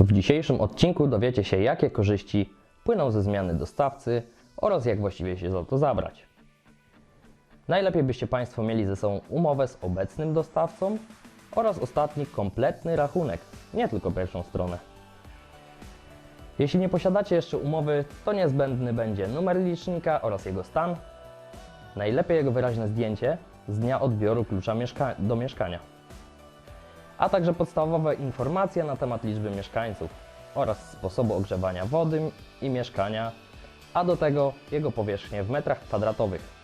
W dzisiejszym odcinku dowiecie się, jakie korzyści płyną ze zmiany dostawcy oraz jak właściwie się za to zabrać. Najlepiej byście Państwo mieli ze sobą umowę z obecnym dostawcą oraz ostatni kompletny rachunek, nie tylko pierwszą stronę. Jeśli nie posiadacie jeszcze umowy, to niezbędny będzie numer licznika oraz jego stan, najlepiej jego wyraźne zdjęcie z dnia odbioru klucza mieszka- do mieszkania, a także podstawowe informacje na temat liczby mieszkańców oraz sposobu ogrzewania wody i mieszkania, a do tego jego powierzchnię w metrach kwadratowych.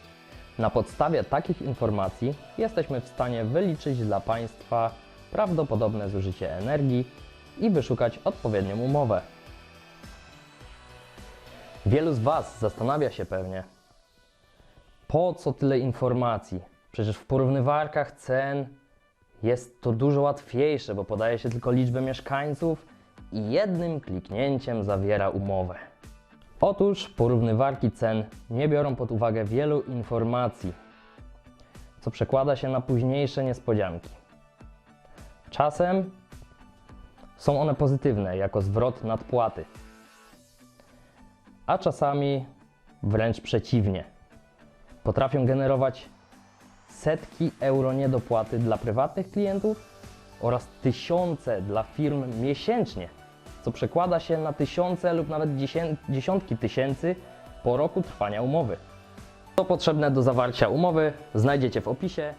Na podstawie takich informacji jesteśmy w stanie wyliczyć dla Państwa prawdopodobne zużycie energii i wyszukać odpowiednią umowę. Wielu z Was zastanawia się pewnie, po co tyle informacji? Przecież w porównywarkach cen jest to dużo łatwiejsze, bo podaje się tylko liczbę mieszkańców i jednym kliknięciem zawiera umowę. Otóż porównywarki cen nie biorą pod uwagę wielu informacji, co przekłada się na późniejsze niespodzianki. Czasem są one pozytywne, jako zwrot nadpłaty, a czasami wręcz przeciwnie. Potrafią generować setki euro niedopłaty dla prywatnych klientów oraz tysiące dla firm miesięcznie, co przekłada się na tysiące lub nawet dziesiątki tysięcy po roku trwania umowy. Co potrzebne do zawarcia umowy znajdziecie w opisie.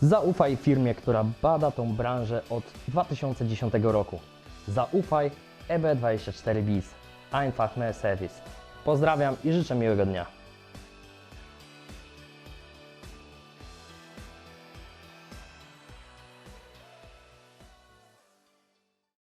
Zaufaj firmie, która bada tą branżę od 2010 roku. Zaufaj E EB24 Bis. Einfach mehr Service. Pozdrawiam i życzę miłego dnia.